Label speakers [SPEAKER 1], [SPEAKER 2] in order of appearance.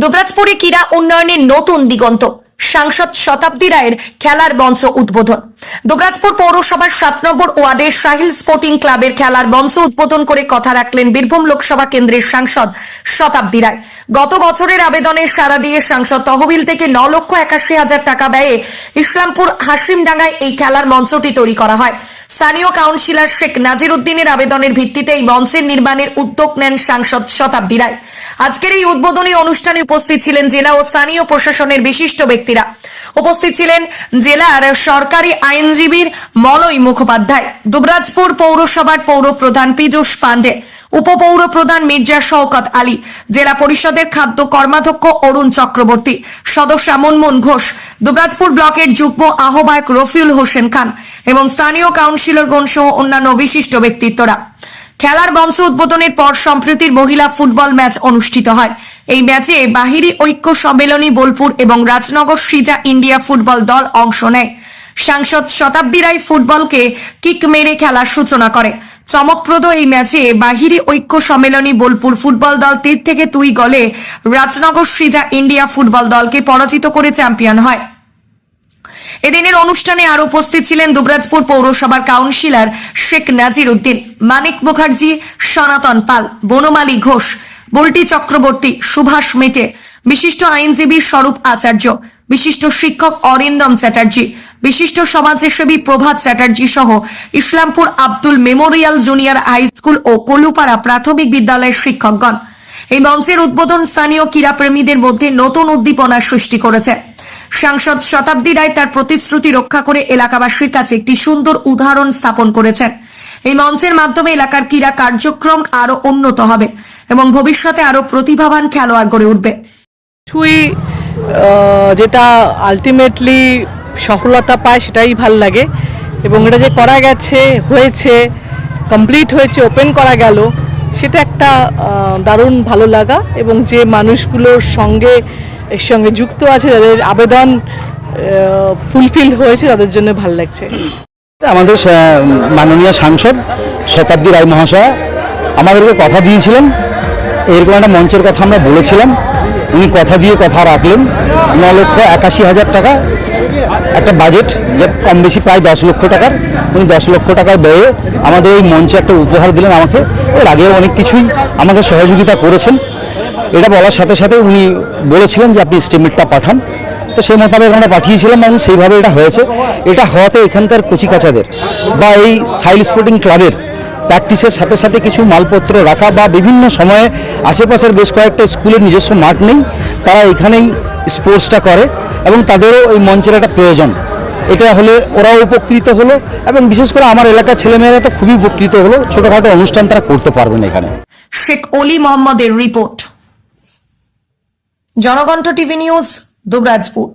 [SPEAKER 1] দুবরাজপুরে ক্রীড়া উন্নয়নের নতুন দিগন্ত। সাংসদ শতাব্দী রায়ের খেলার মঞ্চ উদ্বোধন। দুবরাজপুর পৌরসভার সাত নম্বর ওয়ার্ডের সাহিল স্পোর্টিং ক্লাবের খেলার মঞ্চ উদ্বোধন করে কথা রাখলেন বীরভূম লোকসভা কেন্দ্রের সাংসদ শতাব্দী রায়। গত বছরের আবেদনের সাড়া দিয়ে সাংসদ তহবিল থেকে ন লক্ষ একাশি হাজার টাকা ব্যয়ে ইসলামপুর হাসিমডাঙ্গায় এই খেলার মঞ্চটি তৈরি করা হয়। স্থানীয় কাউন্সিলর শেখ নাজির উদ্দিনের আবেদনের ভিত্তিতে এই মঞ্চের নির্মাণের উদ্যোগ নেন সাংসদ শতাব্দী রায়। আজকের এই উদ্বোধনী অনুষ্ঠানে উপস্থিত ছিলেন জেলা ও স্থানীয় প্রশাসনের বিশিষ্ট ব্যক্তিরা। উপস্থিত ছিলেন জেলার সরকারি আইনজীবীর মলয় মুখোপাধ্যায়, দুবরাজপুর পৌরসভার পৌর প্রধান পীযূষ পান্ডে উপপৌর প্রধান মির্জা শওকত আলী, জেলা পরিষদের খাদ্য কর্মাধ্যক্ষ অরুণ চক্রবর্তী, সদস্য মুনমুন ঘোষ, দুবরাজপুর ব্লকের যুগ্ম আহ্বায়ক রফিউল হোসেন খান এবং স্থানীয় কাউন্সিলরগণ সহ অন্যান্য বিশিষ্ট ব্যক্তিত্বরা। খেলার মঞ্চ উদ্বোধনের পর সম্প্রীতির মহিলা ফুটবল ম্যাচ অনুষ্ঠিত হয়। এই ম্যাচে বাহিরি ঐক্য সম্মেলনী বোলপুর এবং রাজনগর সৃজা ইন্ডিয়া ফুটবল দল অংশ নেয়। সাংসদ শতাব্দী রায় ফুটবলকে কিক মেরে খেলার সূচনা করে। চমকপ্রদ এই ম্যাচে বাহিরি ঐক্য সম্মেলনী বোলপুর ফুটবল দল তীর থেকে দুই গলে রাজনগর সৃজা ইন্ডিয়া ফুটবল দলকে পরাজিত করে চ্যাম্পিয়ন হয়। এদিনের অনুষ্ঠানে আরও উপস্থিত ছিলেন দুবরাজপুর পৌরসভার কাউন্সিলর শেখ নাজির উদ্দিন, মানিক মুখার্জি, সনাতন পাল, বনমালী ঘোষ, বুলটি চক্রবর্তী সুভাষ মেটে, বিশিষ্ট আইনজীবী স্বরূপ আচার্য, বিশিষ্ট শিক্ষক অরিন্দম চ্যাটার্জি, বিশিষ্ট সমাজসেবী প্রভাত চ্যাটার্জি সহ Islampur Abdul memorial junior high school ও কলুপাড়া প্রাথমিক বিদ্যালয়ের শিক্ষকগণ। এই মঞ্চের উদ্বোধন স্থানীয় ক্রীড়াপ্রেমীদের মধ্যে নতুন উদ্দীপনার সৃষ্টি করেছে। সাংসদ শতাব্দী রায় তার প্রতিশ্রুতি রক্ষা করে এলাকাবাসীর কাছে একটি সুন্দর উদাহরণ স্থাপন করেছেন। এই মঞ্চের মাধ্যমে এলাকার ক্রীড়া কার্যক্রম আরও উন্নত হবে এবং ভবিষ্যতে আরও প্রতিভাবান খেলোয়াড় গড়ে উঠবে।
[SPEAKER 2] যেটা আলটিমেটলি সফলতা পায় সেটাই ভালো লাগে এবং এটা যে করা গেছে, হয়েছে কমপ্লিট হয়েছে ওপেন করা গেল, সেটা একটা দারুণ ভালো লাগা এবং যে মানুষগুলোর সঙ্গে এর সঙ্গে যুক্ত আছে যাদের আবেদন ফুলফিল হয়েছে, তাদের জন্য ভালো লাগছে।
[SPEAKER 3] আমাদের মাননীয় সাংসদ শতাব্দী রায় মহাশয়া আমাদেরকে কথা দিয়েছিলেন। এরকম একটা মঞ্চের কথা আমরা বলেছিলাম। উনি কথা দিয়ে কথা রাখলেন। ন লক্ষ একাশি হাজার টাকা একটা বাজেট যে কম বেশি প্রায় দশ লক্ষ টাকার। উনি দশ লক্ষ টাকার ব্যয়ে আমাদের এই মঞ্চে একটা উপহার দিলেন আমাকে। এর আগেও অনেক কিছুই আমাকে সহযোগিতা করেছেন। এটা বলার সাথে সাথে উনি বলেছিলেন যে আপনি স্টিমেটটা পাঠান। তো সেই মোতাবেক আমরা পাঠিয়েছিলাম এবং সেইভাবে এটা হয়েছে। এটা হওয়াতে এখানকার কচিকাচাদের বা এই সাইল স্পোর্টিং ক্লাবের প্র্যাকটিসের সাথে সাথে কিছু মালপত্র রাখা বা বিভিন্ন সময়ে আশেপাশের বেশ কয়েকটা স্কুলের নিজস্ব মাঠ নেই। তারা এখানেই স্পোর্টসটা করে এবং তাদেরও এই মঞ্চের একটা প্রয়োজন। এটা হলে ওরাও উপকৃত হলো এবং বিশেষ করে আমার এলাকার ছেলেমেয়েরা তো খুবই উপকৃত হলো। ছোটোখাটো অনুষ্ঠান তারা করতে পারবেন এখানে।
[SPEAKER 1] শেখ অলি মোহাম্মদের report. Janakantha TV news Dubrajpur.